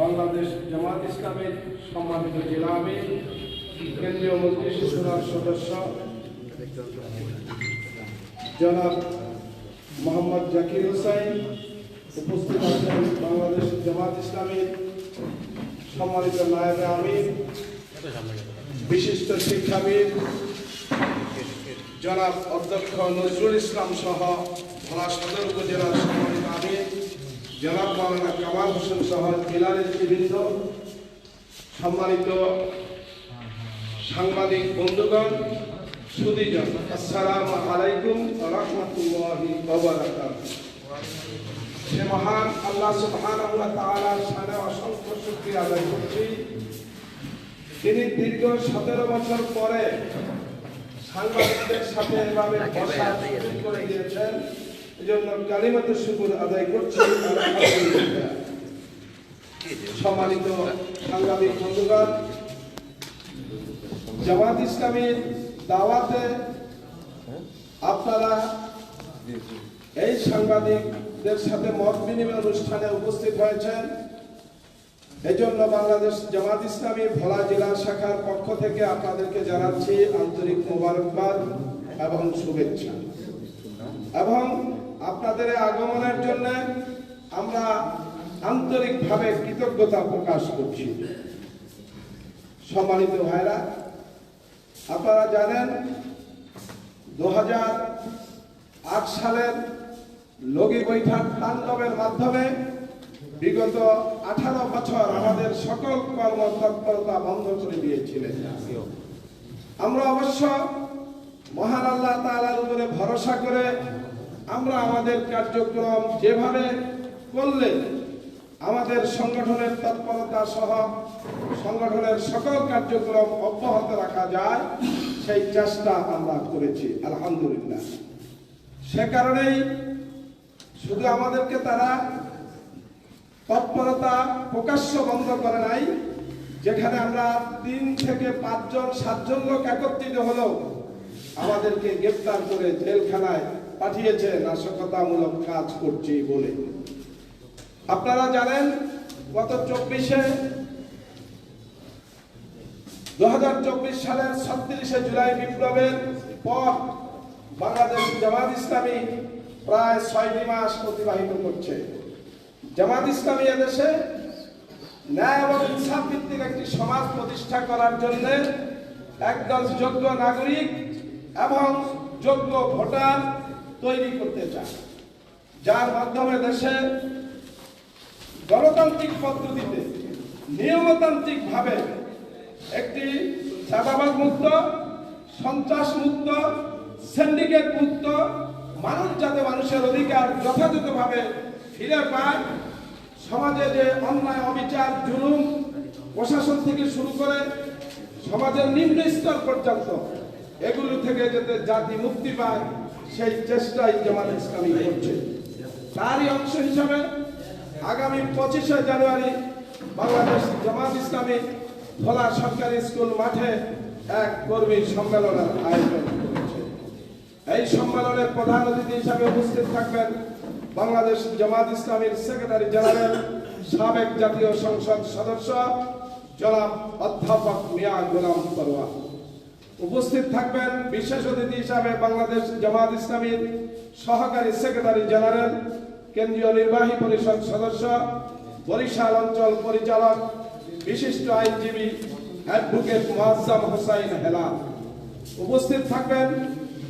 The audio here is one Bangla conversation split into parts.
বাংলাদেশ জামাত ইসলামের সম্মানিত জেলা আমির, কেন্দ্রীয় মন্ত্রী সুরার সদস্য, জনাব মোহাম্মদ জাকির হোসাইন উপস্থিত আছেন বাংলাদেশ জামাত ইসলামের সম্মানিত নায়েবে আমির, বিশিষ্ট শিক্ষাবিদ জনাব অধ্যক্ষ নজরুল ইসলাম সহ ভোলা সদর উপজেলার সম্মানিত আমির জনাব মাওলানা কামাল হোসেন সহ জেলার নেতৃবৃন্দ, সম্মানিত সাংবাদিক বন্ধুগণ, সুদীজন, আসসালামু আলাইকুম রহমতুল্লাহি সে মহান আল্লাহ সুবহানাহু ওয়া তাআলার শানে অসংখ্য শুকরিয়া আদায় করছি। তিনি দীর্ঘ সতেরো বছর পরে সাংবাদিকদের সাথে এভাবে সুযোগ করে দিয়েছেন এই জন্য কালিমাত শুকুর আদায় করছি। সম্মানিত সাংবাদিক বন্ধুগণ, জামাত ইসলামীর দাওয়াতে আপনারা এই সাংবাদিকদের সাথে মত বিনিময় অনুষ্ঠানে উপস্থিত হয়েছেন। এজন্য বাংলাদেশ জামাত ইসলামী ভোলা জেলা শাখার পক্ষ থেকে আপনাদেরকে জানাচ্ছি আন্তরিক মোবারকবাদ এবং শুভেচ্ছা। এবং আপনাদের আগমনের জন্য আমরা আন্তরিকভাবে কৃতজ্ঞতা প্রকাশ করছি। সম্মানিত ভাইরা আপনারা জানেন দু আট সালের লগি বৈঠক তাণ্ডবের মাধ্যমে বিগত আঠারো বছর আমাদের সকল কর্মতৎপরতা বন্ধ করে দিয়েছিলেন। আমরা অবশ্য মহান আল্লাহ তাআলার উপরে ভরসা করে আমরা আমাদের কার্যক্রম যেভাবে করলে আমাদের সংগঠনের তৎপরতা সহ সংগঠনের সকল কার্যক্রম অব্যাহত রাখা যায়, সেই চেষ্টা আমরা করেছি, আলহামদুলিল্লাহ। সে কারণেই শুধু আমাদেরকে তারা তৎপরতা প্রকাশ্য বন্ধ করে নাই, যেখানে আমরা তিন থেকে পাঁচজন, সাতজন লোক একত্রিত হলেও আমাদেরকে গ্রেপ্তার করে জেলখানায় পাঠিয়েছে নাশকতামূলক কাজ করছি বলে। আপনারা জানেন, গত চব্বিশে দু সালের ছত্রিশে জুলাই বিপ্লবের পর বাংলাদেশ জামাত ইসলামী প্রায় ছয়টি মাস অতিবাহিত করছে। জামাত ইসলামী এদেশে ন্যায় এবং ইনসাফ ভিত্তিক একটি সমাজ প্রতিষ্ঠা করার জন্য একদল যোগ্য নাগরিক এবং যোগ্য ভোটার তৈরি করতে চায়। যার মাধ্যমে দেশে গণতান্ত্রিক পদ্ধতিতে নিয়মতান্ত্রিক ভাবে একটি চাঁদাবাদ মুক্ত, সন্ত্রাস মুক্ত সিন্ডিকেট মুক্ত, মানুষ যাতে মানুষের অধিকার যথাযথভাবে ফিরে পায়, সমাজে যে অন্যায়, অবিচার, জুলুম প্রশাসন থেকে শুরু করে সমাজের নিম্ন স্তর পর্যন্ত এগুলো থেকে যাতে জাতি মুক্তি পায় সেই চেষ্টাই জামাত ইসলামী করছে। তারই অংশ হিসাবে আগামী পঁচিশে জানুয়ারি বাংলাদেশ জামাত ইসলামী ভোলা সরকারি স্কুল মাঠে এক কর্মী সম্মেলনের আয়োজন করেছে। এই সম্মেলনের প্রধান অতিথি হিসাবে উপস্থিত থাকবেন বাংলাদেশ জামাত ইসলামীর সেক্রেটারি জেনারেল, সাবেক জাতীয় সংসদ সদস্য, জনাব অধ্যাপক মিয়া গোলাম পরোয়া। উপস্থিত থাকবেন বিশেষ অতিথি হিসাবে বাংলাদেশ জামাত ইসলামীর সহকারী সেক্রেটারি জেনারেল, কেন্দ্রীয় নির্বাহী পরিষদ সদস্য, বরিশাল অঞ্চল পরিচালক, বিশিষ্ট আইনজীবী অ্যাডভোকেট মোয়াজ্জাম হোসাইন হেলাল। উপস্থিত থাকবেন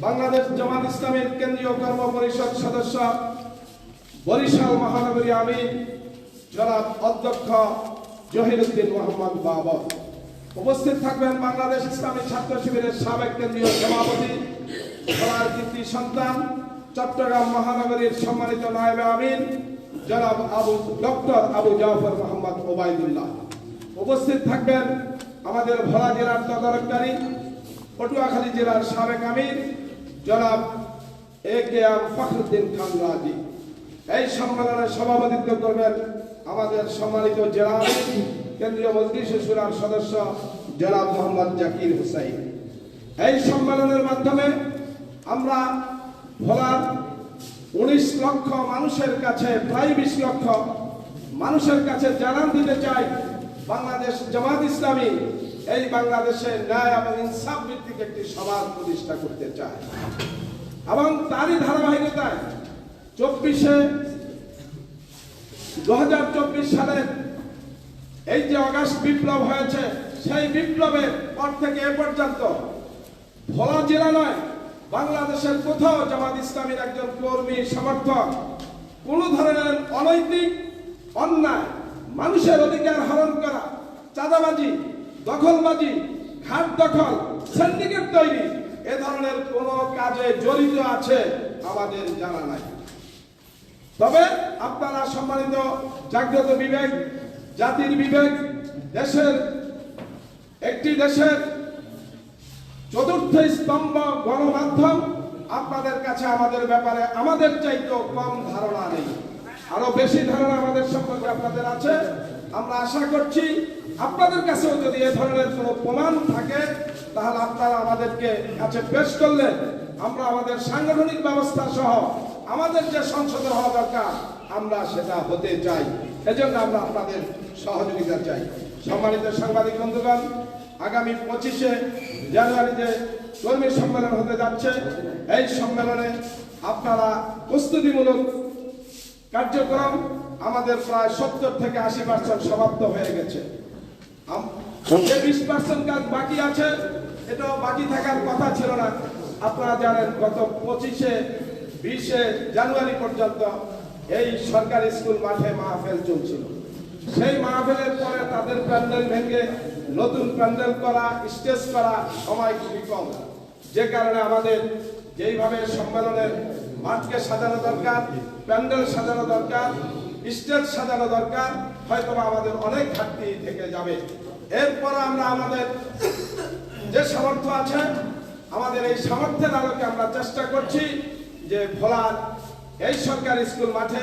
বাংলাদেশ জামাত ইসলামের কেন্দ্রীয় কর্ম পরিষদ সদস্য, বরিশাল মহানগরী আমির জনাব অধ্যক্ষ জহিরুদ্দিন মোহাম্মদ বাবর। উপস্থিত থাকবেন বাংলাদেশ ইসলামী ছাত্র শিবিরের সাবেক কেন্দ্রীয় সভাপতি সবার সন্তান, চট্টগ্রাম মহানগরীর সম্মানিত নায়েবে আমিন, জনাব আবু, ডক্টর আবু জাফর মোহাম্মদ ওবায়দুল্লাহ। উপস্থিত থাকবেন আমাদের ভোলা জেলার তদারককারী, পটুয়াখালী জেলার সাবেক আমির, জনাব এ কে এম ফখরুদ্দিন খান রাজি। এই সম্মেলনে সভাপতিত্ব করবেন আমাদের সম্মানিত জেলা কেন্দ্রীয় মজলিস সুরার সদস্য জনাব মোহাম্মদ জাকির হুসাইন। এই সম্মেলনের মাধ্যমে আমরা ভোলার উনিশ লক্ষ মানুষের কাছে, প্রায় বিশ লক্ষ মানুষের কাছে জানান দিতে চাই, বাংলাদেশ জামাত ইসলামী এই বাংলাদেশে ন্যায় এবং ইনসাফ ভিত্তিক একটি সমাজ প্রতিষ্ঠা করতে চায়। এবং তারই ধারাবাহিকতায় চব্বিশে দু হাজার চব্বিশ সালের এই যে অগাস্ট বিপ্লব হয়েছে, সেই বিপ্লবের পর থেকে এ পর্যন্ত ভোলা জেলা নয়, বাংলাদেশের কোথাও জামাত ইসলামীর একজন কর্মী, সমর্থক কোন ধরনের অনৈতিক অন্যায়, মানুষের অধিকার হরণ করা, চাঁদাবাজি, দখলবাজি, ঘাট দখল সিন্ডিকেট তৈরি, এ ধরনের কোন কাজে জড়িত আছে আমাদের জানা নাই। তবে আপনারা সম্মানিত জাগ্রত বিবেক জাতির বিবেক দেশের একটি দেশের চতুর্থ স্তম্ভ গণমাধ্যম আপনাদের কাছে আমাদের ব্যাপারে আমাদের চাইতেও কম ধারণা নেই। আরও বেশি ধারণা আমাদের সম্পর্কে আপনাদের আছে। আমরা আশা করছি আপনাদের কাছেও যদি এ ধরনের কোনো প্রমাণ থাকে, তাহলে আপনারা আমাদেরকে কাছে পেশ করলে আমরা আমাদের সাংগঠনিক ব্যবস্থা সহ আমাদের যে সংসদে হওয়া দরকার, আমরা সেটা হতে চাই। এজন্য আমরা আপনাদের সহযোগিতা চাই। সম্মানিত সাংবাদিক বন্ধুগণ আগামী পঁচিশে জানুয়ারিতে কর্মী সম্মেলন হতে যাচ্ছে এই সম্মেলনে আপনারা প্রস্তুতিমূলক কার্যক্রম আমাদের প্রায় সত্তর থেকে আশি পার্সেন্ট সমাপ্ত হয়ে গেছে। যে বিশ পার্সেন্ট কাজ বাকি আছে এটাও বাকি থাকার কথা ছিল না। আপনারা জানেন গত পঁচিশে বিশে জানুয়ারি পর্যন্ত এই সরকারি স্কুল মাঠে মাহফিল চলছিল। সেই মাহফিলের পরে তাদের প্যান্ডেল ভেঙে নতুন প্যান্ডেল করা, স্টেজ করা সময় খুবই কম। যে কারণে আমাদের যেইভাবে সম্মেলনের মাঠকে সাজানো দরকার, প্যান্ডেল সাজানো দরকার, স্টেজ সাজানো দরকার হয়তো আমাদের অনেক ঘাটতি থেকে যাবে। এরপর আমরা আমাদের যে সামর্থ্য আছে, আমাদের এই সামর্থ্যের আলোকে আমরা চেষ্টা করছি যে ভোলার এই সরকারি স্কুল মাঠে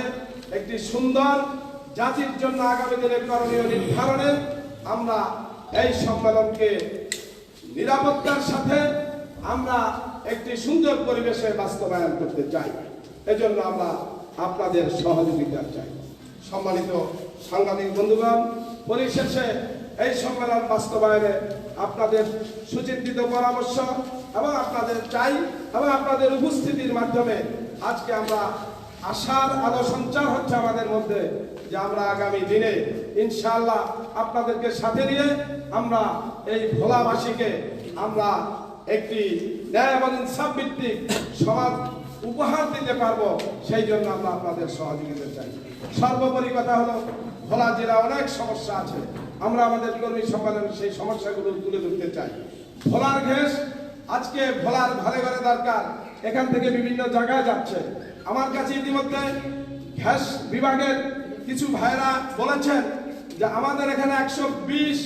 একটি সুন্দর জাতির জন্য আগামী দিনের করণীয় নির্ধারণে আমরা এই সম্মেলনকে নিরাপত্তার সাথে আমরা একটি সুন্দর পরিবেশে বাস্তবায়ন করতে চাই। এজন্য আমরা আপনাদের সহযোগিতা চাই। সম্মানিত সাংবাদিক বন্ধুগণ, পরিশেষে এই সম্মেলন বাস্তবায়নে আপনাদের সুচিন্তিত পরামর্শ এবং আপনাদের চাই এবং আপনাদের উপস্থিতির মাধ্যমে আজকে আমরা আশার আলো সঞ্চার হচ্ছে আমাদের মধ্যে যে আমরা আগামী দিনে ইনশাআল্লাহ আপনাদেরকে সাথে নিয়ে আমরা এই ভোলাবাসীকে আমরা একটি ন্যায় এবং ইনসাফ ভিত্তিক সমাজ উপহার দিতে পারব, সেই জন্য আমরা আপনাদের সহযোগিতা চাই। সর্বোপরি কথা হলো, ভোলা জেলা অনেক সমস্যা আছে। আমরা আমাদের কর্মী সম্মেলনে সেই সমস্যাগুলো তুলে ধরতে চাই। ভোলার ঘেস আজকে ভোলার ঘরে ঘরে দরকার। এখান থেকে বিভিন্ন জায়গায় যাচ্ছে। আমার কাছে ইতিমধ্যে গ্যাস বিভাগের কিছু ভাইরা বলেছেন যে আমাদের এখানে একশো বিশ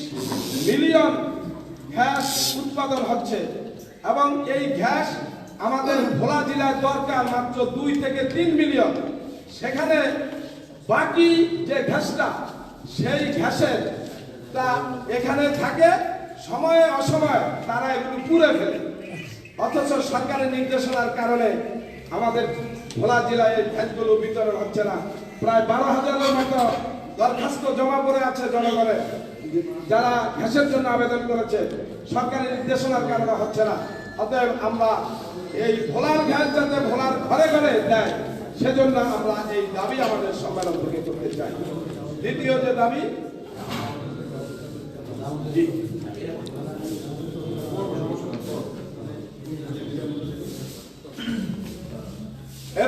মিলিয়ন গ্যাস উৎপাদন হচ্ছে এবং এই গ্যাস আমাদের ভোলা জেলায় দরকার মাত্র দুই থেকে তিন মিলিয়ন। সেখানে বাকি যে গ্যাসটা, সেই গ্যাসের তা এখানে থাকে, সময়ে অসময়ে তারা এগুলো পুড়ে ফেলে। অথচ সরকারের নির্দেশনার কারণে আমাদের ভোলা জেলায় এই গ্যাসগুলো বিতরণ হচ্ছে না। প্রায় বারো হাজারের মতো দরখাস্ত জমা পড়ে আছে জনগণের, যারা গ্যাসের জন্য আবেদন করেছে। সরকারি নির্দেশনার কারণে হচ্ছে না। অতএব আমরা এই ভোলার গ্যাস যাতে ভোলার ঘরে ঘরে দেয়, সেজন্য আমরা এই দাবি আমাদের সম্মেলন থেকে করতে চাই। দ্বিতীয় যে দাবি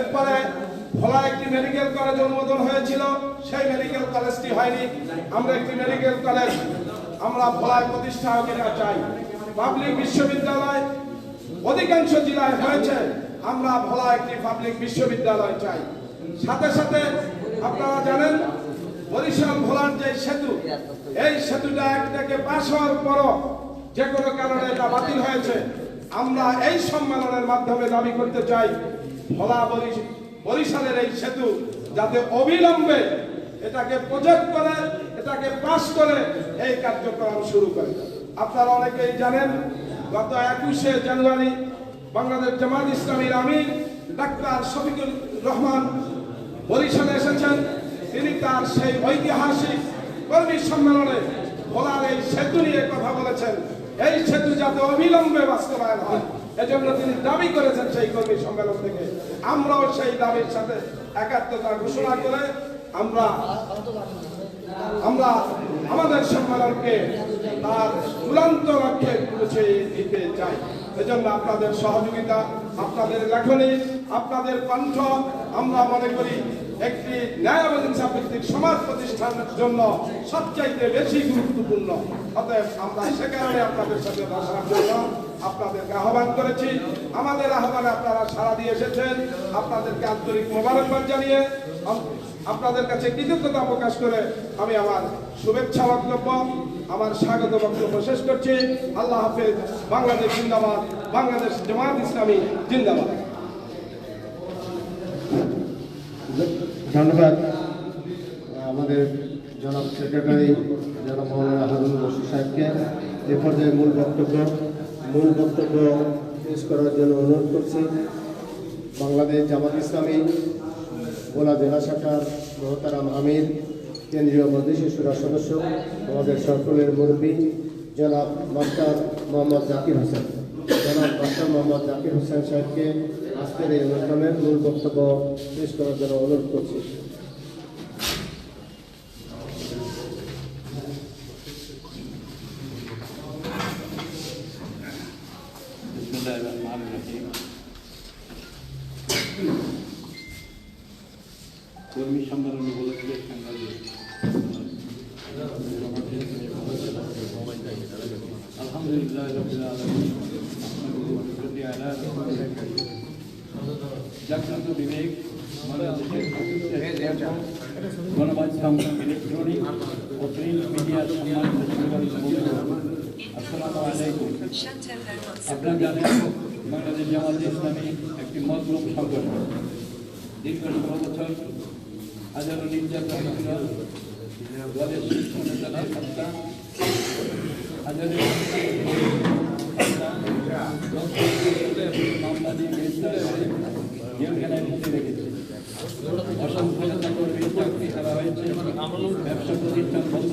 এরপরে ভোলা একটি মেডিকেল কলেজ অনুমোদন হয়েছিল। সেই মেডিকেল কলেজটি হয়নি। আমরা একটি মেডিকেল কলেজ আমরা ভোলায় প্রতিষ্ঠা কিনা চাই। পাবলিক বিশ্ববিদ্যালয় অধিকাংশ জেলায় হয়েছে। আমরা ভোলা একটি পাবলিক বিশ্ববিদ্যালয় চাই। সাথে সাথে আপনারা জানেন, বরিশাল ভোলার যে সেতু, এই সেতুটা এক থেকে পাশ হওয়ার পরও যে কোনো কারণে এটা বাতিল হয়েছে। আমরা এই সম্মেলনের মাধ্যমে দাবি করতে চাই ভোলা বরিশ- বরিশালের এই সেতু যাতে অবিলম্বে এটাকে প্রজেক্ট করে, এটাকে পাশ করে এই কার্যক্রম শুরু করে। আপনারা অনেকেই জানেন, গত একুশে জানুয়ারি বাংলাদেশ জামাত ইসলামীর আমির ডাক্তার শফিকুর রহমান বরিশালে এসেছেন। তিনি তার সেই ঐতিহাসিক কর্মী সম্মেলনে ভোলার এই সেতু নিয়ে কথা বলেছেন। এই সেতু যাতে অবিলম্বে বাস্তবায়ন হয়। এজন্য তিনি দাবি করেছেন সেই কর্মী সম্মেলন থেকে। আমরাও সেই দাবির সাথে একাত্মতা ঘোষণা করে আমরা আমরা আমাদের সম্মেলনকে তার চূড়ান্ত লক্ষ্যে পৌঁছে দিতে চাই। এজন্য আপনাদের সহযোগিতা, আপনাদের লেখনী, আপনাদের কণ্ঠ আমরা মনে করি একটি ন্যায় এবং ইনসাফভিত্তিক সমাজ প্রতিষ্ঠানের জন্য সবচাইতে বেশি গুরুত্বপূর্ণ। অতএব আমরা সে কারণে আপনাদের সাথে বসার জন্য আপনাদেরকে আহ্বান করেছি। আমাদের আহ্বানে আপনারা সাড়া দিয়ে এসেছেন। আপনাদেরকে আন্তরিক মোবারকবাদ জানিয়ে আপনাদের কাছে কৃতজ্ঞতা প্রকাশ করে আমি আমার শুভেচ্ছা বক্তব্য, আমার স্বাগত বক্তব্য শেষ করছি। আল্লাহ হাফেজ, বাংলাদেশ জিন্দাবাদ, বাংলাদেশ জামাত ইসলামী জিন্দাবাদ। ধন্যবাদ। আমাদের জনাব সেক্রেটারি, জনাব মৌলানা হারুন রশিদ সাহেবকে এ পর্যায়ে মূল বক্তব্য মূল বক্তব্য পেশ করার জন্য অনুরোধ করছি। বাংলাদেশ জামাত ইসলামী ভোলা জেলা শাখার মহতারাম আমির, কেন্দ্রীয় সুরা সদস্য, আমাদের সকলের মুরব্বী, জনাব মাস্টার মোহাম্মদ জাকির হোসেন। জনাব মাস্টার মোহাম্মদ জাকির হোসেন সাহেবকে আজকের এই অনুষ্ঠানের মূল বক্তব্য পেশ করার জন্য অনুরোধ করছি বিসমুল্লাহির রহমানির রহিম। কর্মী সম্মেলন উপলক্ষে সাংবাদিক আলহামদুলিল্লাহ রবিল আলমী জাগ্রত বিবেক বাংলাদেশের গণমাধ্যম ইলেকট্রনিক ও প্রিন্ট মিডিয়ার সম্মানিত সাংবাদিক বন্ধু, আসসালামু আলাইকুম আপনারা জানেন বাংলাদেশ জামাত ইসলামী একটি মজলুম সংগঠন দীর্ঘ ষোলো বছর হাজারো নির্যাতন দলের শীর্ষ নেতাদের হত্যা হাজারের মামলা দিয়ে গ্রেফতার করে জেলখানায় মুক্তি রেখেছে অসংখ্য নেতা কর্মীর চাকরি ছাড়া হয়েছে ব্যবসা প্রতিষ্ঠান বন্ধ করে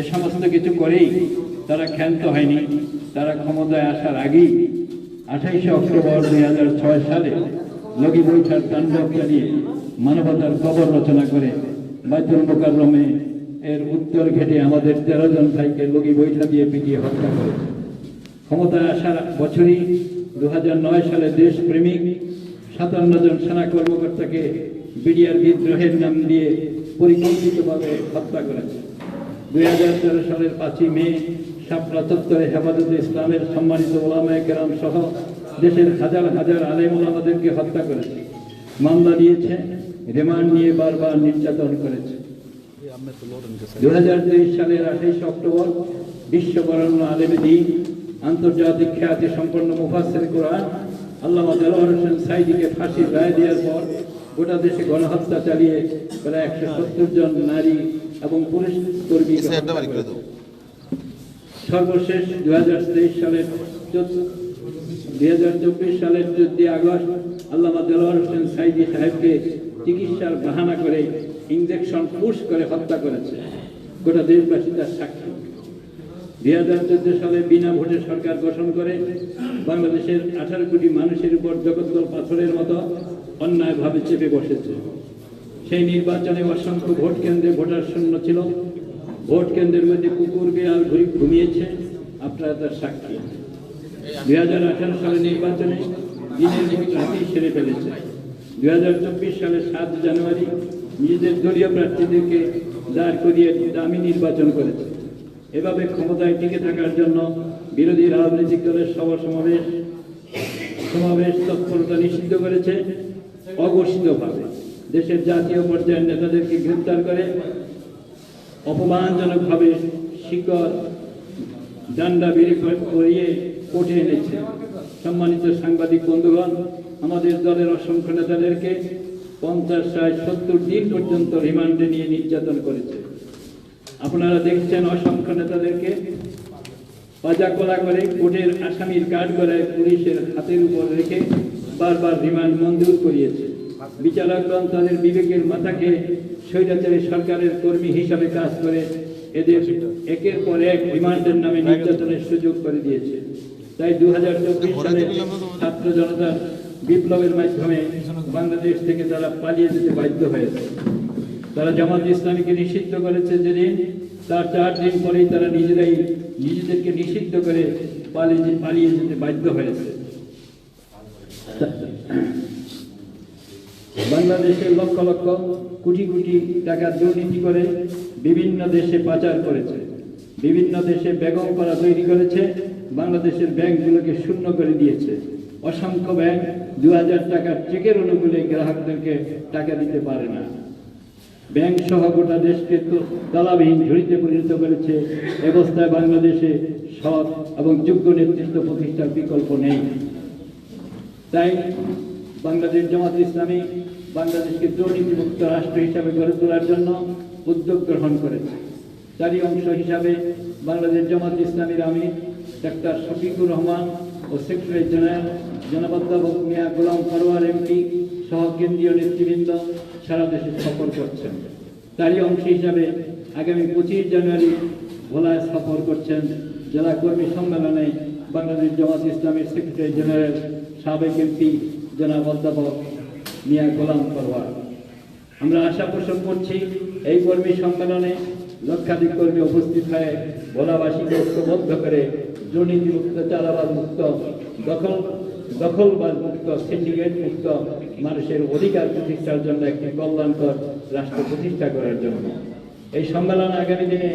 এ সমস্ত কিছু করেই তারা ক্ষান্ত হয়নি। তারা ক্ষমতায় আসার আগেই আঠাইশে অক্টোবর দুই হাজার ছয় সালে লগি বৈঠার তাণ্ডব চালিয়ে মানবতার কবর রচনা করে বাইতুল মোকাররমে এর উত্তর ঘেটে আমাদের তেরো জন ভাইকে লগি বৈঠা দিয়ে পিটিয়ে হত্যা করে। ক্ষমতায় আসার বছরই দু হাজার নয় সালে দেশপ্রেমিক সাতান্ন জন সেনা কর্মকর্তাকে বিডিআর বিদ্রোহের নাম দিয়ে পরিকল্পিতভাবে হত্যা করেছে। দুই হাজার তেরো সালের পাঁচই মে শাপলা চত্বরে হেফাজতে ইসলামের সম্মানিত ওলামায় কেরাম সহ দেশের হাজার হাজার আলেম ওলামাদেরকে হত্যা করেছে, মামলা দিয়েছে রিমান্ড নিয়ে বারবার নির্যাতন করেছে। দু হাজার তেইশ সালের আঠাইশ অক্টোবর বিশ্ববরণ্য আলেমে দিন, আন্তর্জাতিক খ্যাতি সম্পন্ন মুফাসের কোরআন আল্লামা দেলোয়ার হোসেন সাইদিকে ফাঁসির রায় দেওয়ার পর গোটা দেশে গণহত্যা চালিয়ে প্রায় একশো সত্তর জন নারী এবং পুলিশ কর্মী সর্বশেষ দু হাজার তেইশ সালের দুই হাজার চব্বিশ সালের চোদ্দই আগস্ট আল্লামা দেলোয়ার হোসেন সাইদি সাহেবকে চিকিৎসার বাহানা করে ইঞ্জেকশন পুশ করে হত্যা করেছে। গোটা দেশবাসী তার সাক্ষী। দুই হাজার চোদ্দ সালে বিনা ভোটে সরকার গঠন করে বাংলাদেশের আঠারো কোটি মানুষের উপর জগৎদল পাথরের মতো অন্যায়ভাবে চেপে বসেছে। সেই নির্বাচনে অসংখ্য ভোট কেন্দ্রে ভোটার শূন্য ছিল। ভোট কেন্দ্রের মধ্যে কুকুর বিড়াল ঘুরি ঘুমিয়েছে। আপনারা তার সাক্ষী। দুই হাজার আঠারো সালে নির্বাচনে দিনের ভোট সেরে ফেলেছে। দুই হাজার চব্বিশ সালের সাত জানুয়ারি নিজেদের দলীয় প্রার্থীদেরকে দাঁড় করিয়ে দামি নির্বাচন করেছে। এভাবে ক্ষমতায় টিকে থাকার জন্য বিরোধী রাজনৈতিক দলের সভা সমাবেশ সমাবেশ তৎপরতা নিষিদ্ধ করেছে। অঘোষিতভাবে। দেশের জাতীয় পর্যায়ের নেতাদেরকে গ্রেপ্তার করে অপমানজনকভাবে শিকড়, ডান্ডা বেরিয়ে করিয়ে কোর্টে এনেছে। সম্মানিত সাংবাদিক বন্ধুগণ, আমাদের দলের অসংখ্য নেতাদেরকে পঞ্চাশ, ষাট, সত্তর দিন পর্যন্ত রিমান্ডে নিয়ে নির্যাতন করেছে। আপনারা দেখছেন অসংখ্য নেতাদেরকে পাজা কোলা করে কোর্টের আসামির কাঠ গড়ায় পুলিশের হাতের উপর রেখে বারবার রিমান্ড মঞ্জুর করিয়েছে। বিচারকগণ তাদের বিবেকের মাথাকে স্বৈরাচারী সরকারের কর্মী হিসাবে কাজ করে এদের একের পর এক রিমান্ডের নামে নির্যাতনের সুযোগ করে দিয়েছে। তাই দু হাজার চব্বিশ সালে ছাত্র জনতার বিপ্লবের মাধ্যমে বাংলাদেশ থেকে তারা পালিয়ে যেতে বাধ্য হয়েছে। তারা জামাত ইসলামীকে নিষিদ্ধ করেছে যেদিন তার চার দিন পরেই তারা নিজেরাই নিজেদেরকে নিষিদ্ধ করে পালিয়ে পালিয়ে যেতে বাধ্য হয়েছে। বাংলাদেশের লক্ষ লক্ষ কোটি কোটি টাকা দুর্নীতি করে বিভিন্ন দেশে পাচার করেছে। বিভিন্ন দেশে বেগম করা তৈরি করেছে। বাংলাদেশের ব্যাংকগুলোকে শূন্য করে দিয়েছে। অসংখ্য ব্যাংক দু হাজার টাকার চেকের অনুকূলে গ্রাহকদেরকে টাকা দিতে পারে না। ব্যাংক সহ গোটা দেশকে তো তালাবিহীন ঝুড়িতে পরিণত করেছে। অবস্থায় বাংলাদেশে সৎ এবং যোগ্য নেতৃত্ব প্রতিষ্ঠার বিকল্প নেই। তাই বাংলাদেশ জামাত ইসলামী বাংলাদেশকে দুর্নীতিমুক্ত রাষ্ট্র হিসাবে গড়ে তোলার জন্য উদ্যোগ গ্রহণ করেছে। তারই অংশ হিসাবে বাংলাদেশ জামাত ইসলামীর আমির ডাক্তার শফিকুর রহমান ও সেক্রেটারি জেনারেল জনবদ্দাবক মিয়া গোলাম ফরোয়ার এমপি সহ কেন্দ্রীয় নেতৃবৃন্দ সারা দেশে সফর করছেন। তারই অংশ হিসাবে আগামী পঁচিশ জানুয়ারি ভোলায় সফর করছেন জেলা কর্মী সম্মেলনে বাংলাদেশ জামাত ইসলামের সেক্রেটারি জেনারেল সাবেক এমপি জনাব অধ্যাপক মিয়া গোলাম পরওয়ার আমরা আশা পোষণ করছি এই কর্মী সম্মেলনে লক্ষাধিক কর্মী উপস্থিত হয়ে ভোলাবাসীকে ঐক্যবদ্ধ করে দুর্নীতিমুক্ত চালাবাদ মুক্ত দখল দখলবাদ মুক্ত সিন্ডিকেট মুক্ত মানুষের অধিকার প্রতিষ্ঠার জন্য একটি কল্যাণকর রাষ্ট্র প্রতিষ্ঠা করার জন্য। এই সম্মেলন আগামী দিনে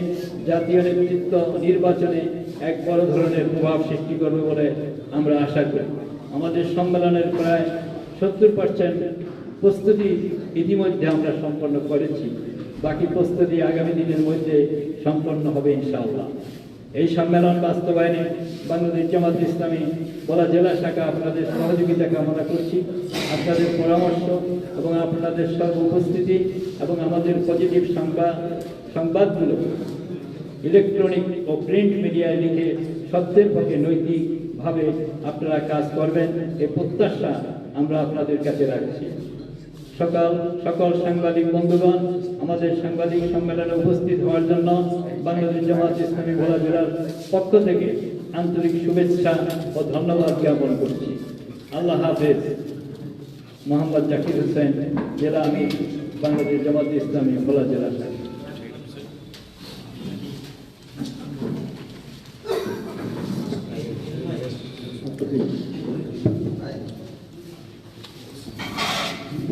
জাতীয় নেতৃত্ব নির্বাচনে এক বড় ধরনের প্রভাব সৃষ্টি করবে বলে আমরা আশা করি। আমাদের সম্মেলনের প্রায় সত্তর পার্সেন্ট প্রস্তুতি ইতিমধ্যে আমরা সম্পন্ন করেছি। বাকি প্রস্তুতি আগামী দিনের মধ্যে সম্পন্ন হবে ইনশাআল্লাহ। এই সম্মেলন বাস্তবায়নে বাংলাদেশ জামাত ইসলামী বলা জেলা শাখা আপনাদের সহযোগিতা কামনা করছি। আপনাদের পরামর্শ এবং আপনাদের সর্ব উপস্থিতি এবং আমাদের পজিটিভ সংবাদ সংবাদগুলো ইলেকট্রনিক ও প্রিন্ট মিডিয়ায় লিখে সত্যের পক্ষে নৈতিকভাবে আপনারা কাজ করবেন। এ প্রত্যাশা আমরা আপনাদের কাছে রাখছি। সকাল, সকল সাংবাদিক বন্ধুগণ, আমাদের সাংবাদিক সম্মেলনে উপস্থিত হওয়ার জন্য বাংলাদেশ জামাত ইসলামী ভোলা জেলার পক্ষ থেকে আন্তরিক শুভেচ্ছা ও ধন্যবাদ জ্ঞাপন করছি। আল্লাহ হাফেজ। মোহাম্মদ জাকির হোসেন, জেলা আমি বাংলাদেশ জামাত ইসলামী ভোলা জেলা শাখা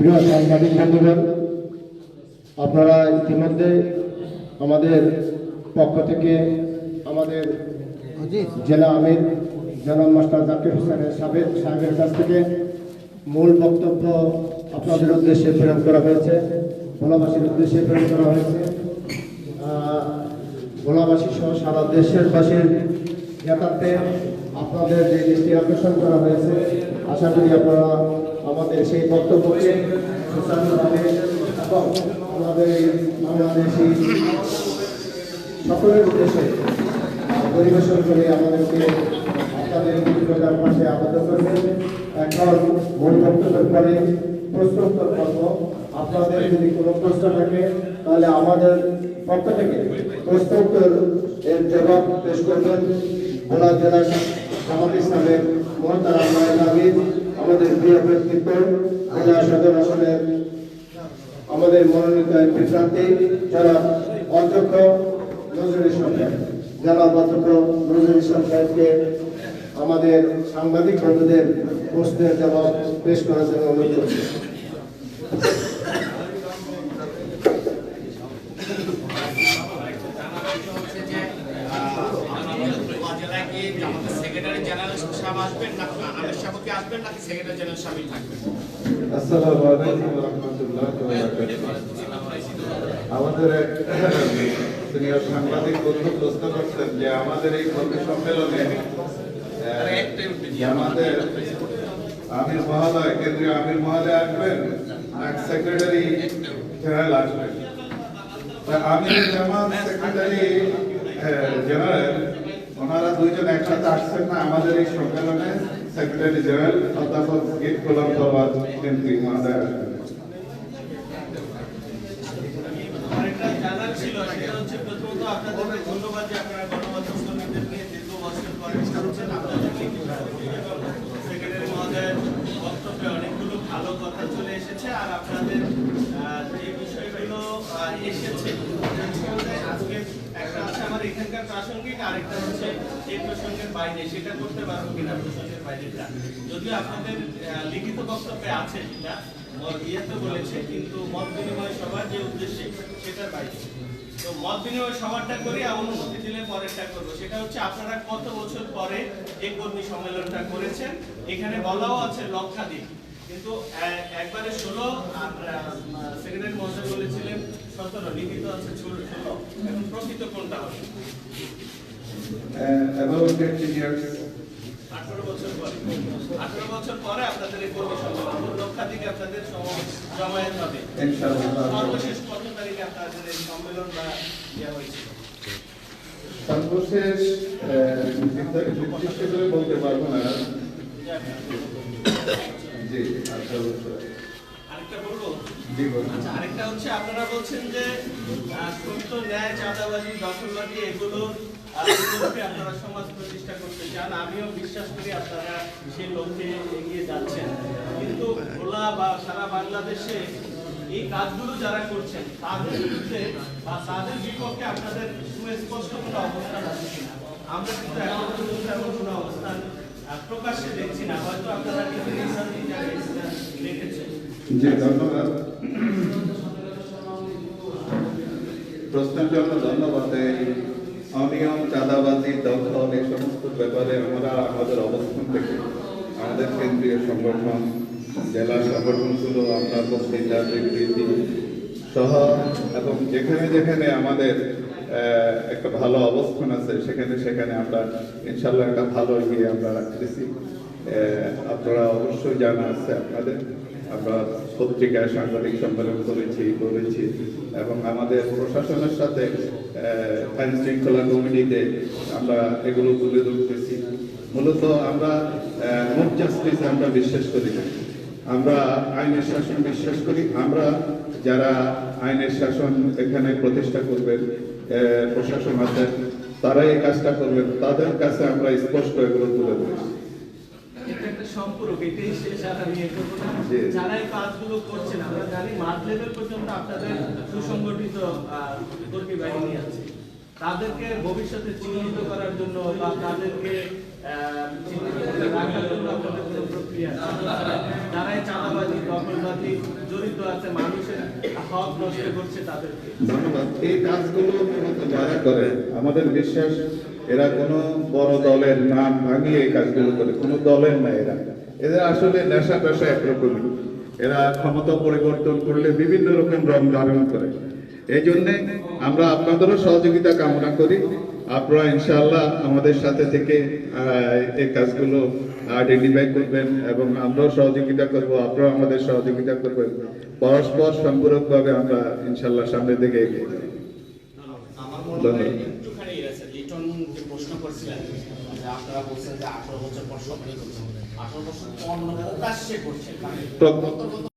প্রিয় সাংবাদিক বন্ধুগণ, আপনারা ইতিমধ্যে আমাদের পক্ষ থেকে আমাদের জেলা আমির জনাব মাস্টার জাকির হোসেনের সাবেক সাহেবের কাছ থেকে মূল বক্তব্য আপনাদের উদ্দেশ্যে প্রেরণ করা হয়েছে ভোলাবাসীর উদ্দেশ্যে প্রেরণ করা হয়েছে। ভোলাবাসী সহ সারা দেশের বাসীর জ্ঞাতার্থে আপনাদের যে দৃষ্টি আকর্ষণ করা হয়েছে, আশা করি আপনারা আমাদের সেই বক্তব্যকে সুচারুভাবে এবং আমাদের বাংলাদেশি সকলের উদ্দেশ্যে পরিবেশন করে আমাদেরকে আপনাদের অভিজ্ঞতার পাশে আবদ্ধ করবেন এখন মূল বক্তব্যের পরে প্রশ্ন উত্তর পর্ব আপনাদের যদি কোনো প্রশ্ন থাকে, তাহলে আমাদের পক্ষ থেকে প্রশ্ন উত্তর এর জবাব পেশ করবেন। ভোলা জেলার জামাত ইসলামের মহতারা আমির আমাদের প্রিয় ব্যক্তিত্ব জেলা সদর আসনের আমাদের মনোনীত একটি প্রার্থী, যারা অধ্যক্ষ নজরুল ইসলাম যারা অধ্যক্ষ নজরুল ইসলাম সাহেবকে আমাদের সাংবাদিক বন্ধুদের প্রশ্নের জবাব পেশ করার জন্য অনুরোধ করছি জেলায় কি আমাদের সেক্রেটারি জেনারেল সাহেব আসবেন না আমির সাহেব কি আসবেন নাকি সেক্রেটারি জেনারেল সাহেবই থাকবেন? আসসালামু আলাইকুম ওয়া রাহমাতুল্লাহি ওয়া বারাকাতুহু। আমাদের এক সিনিয়র সাংবাদিক বন্ধু প্রশ্ন করছেন যে আমাদের এই কর্মী সম্মেলনে আমাদের আমির মহোদয় কেন্দ্রীয় আমির মহোদয় আসবেন এক সেক্রেটারি জেনারেল আসবেন? আমির জামাত সেক্রেটারি জেনারেল ওনারা দুইজন একসাথে আসছেন না, আমাদের এই সম্মেলনে সেক্রেটারি জেনারেল অধ্যাপক গীত গোলাম ফরওয়ার্দ এমপি মহোদয় ধন্যবাদ আপনারা বক্তব্যে অনেকগুলো ভালো কথা চলে এসেছে, আর আপনাদের যে বিষয়গুলো এসেছে আজকে সেটা হচ্ছে আপনারা কত বছর পরে এই কর্মী সম্মেলনটা করেছেন? এখানে বলাও আছে লক্ষাধিক। কিন্তু একবারে ষোলো সেক্রেটারি মহাশয় বলেছিলেন সতেরো লিখিত আছে ষোলো ষোলো। এখন প্রকৃত কোনটা হবে? Years. আঠারো বছর পরে। আঠারো বছর পরে আপনাদের এই কর্মী সম্মেলন। লক্ষাধিক আপনাদের জমায়েত হবে। সর্বশেষ কত তারিখে আপনাদের এই সম্মেলন বা ইয়ে হয়েছে? সর্বশেষ আহ, করে বলতে পারব না। জি আচ্ছা বছর। আরেকটা বলব। আচ্ছা আরেকটা হচ্ছে আপনারা বলছেন যে সত্য ন্যায় চাঁদাবাজি দখলবাজি এগুলো আপনারা সমাজ প্রতিষ্ঠা করতে চান। আমিও বিশ্বাস করি আপনারা সেই লক্ষ্যে এগিয়ে যাচ্ছেন। কিন্তু ভোলা বা সারা বাংলাদেশে এই কাজগুলো যারা করছেন তাদের বিরুদ্ধে বা তাদের বিপক্ষে আপনাদের সুস্পষ্ট কোনো অবস্থান আছে কিনা? আমরা কিন্তু এখন পর্যন্ত এমন কোনো অবস্থান প্রকাশ্যে দেখছি না। হয়তো আপনারা কিছু নির্বাচনী দেখেছেন। জি ধন্যবাদ। প্রশ্নের জন্য ধন্যবাদ এই অনিয়ম, চাঁদাবাজি, দখল, এই সমস্ত ব্যাপারে আমরা আমাদের অবস্থান থেকে আমাদের কেন্দ্রীয় সংগঠন, জেলা সংগঠনগুলো, আমরা বক্তৃতা বিবৃতি সহ এবং যেখানে যেখানে আমাদের একটা ভালো অবস্থান আছে, সেখানে সেখানে আমরা ইনশাল্লাহ একটা ভালো ইয়ে আমরা রাখতেছি আপনারা অবশ্যই জানা আছে আপনাদের। আমরা পত্রিকায় সাংবাদিক সম্মেলন করেছি করেছি এবং আমাদের প্রশাসনের সাথে আইন শৃঙ্খলা কমিটিতে আমরা এগুলো তুলে ধরতেছি। মূলত আমরা মুখ জাস্টিস আমরা বিশ্বাস করি না। আমরা আইনের শাসন বিশ্বাস করি। আমরা যারা আইনের শাসন এখানে প্রতিষ্ঠা করবেন প্রশাসন আছে তারা এই কাজটা করবেন। তাদের কাছে আমরা স্পষ্ট এগুলো তুলে ধরেছি। সম্পর্ক এটাই শেষ আর আমি এ করব না। যারা এই কাজগুলো করছেন আমরা জানি মাঠ লেভেল পর্যন্ত আপনাদের সুসংগঠিত কর্মী বাহিনী আছে। তাদেরকে ভবিষ্যতে চিহ্নিত করার জন্য বা তাদেরকে আহ, চিহ্নিত করে রাখার জন্য আপনাদের কোনো প্রক্রিয়া আছে? চাঁদাবাজি দখলবাজি জড়িত আছে মানুষের হক নষ্ট করছে তাদেরকে। ধন্যবাদ। এই কাজগুলো যারা করে আমাদের বিশ্বাস এরা কোনো বড় দলের নাম ভাঙিয়ে এই কাজগুলো করে, কোনো দলের না এরা। এদের আসলে নেশা পেশা একরকমই। এরা ক্ষমতা পরিবর্তন করলে বিভিন্ন রকম রং ধারণ করে। এই জন্যে আমরা আপনাদেরও সহযোগিতা কামনা করি। আপনারা ইনশাল্লাহ আমাদের সাথে থেকে এই কাজগুলো আইডেন্টিফাই করবেন এবং আমরাও সহযোগিতা করব, আপনারাও আমাদের সহযোগিতা করবেন। পরস্পর সম্পূরকভাবে আমরা ইনশাল্লাহ সামনের দিকে এগিয়ে যাব আমার মনে হয় একটুখানি আছে লিটন যে প্রশ্ন করছিলেন যে বলছেন যে আঠারো বছর পর সকলে করছেন আঠারো বছর পর করছেন মানে তো-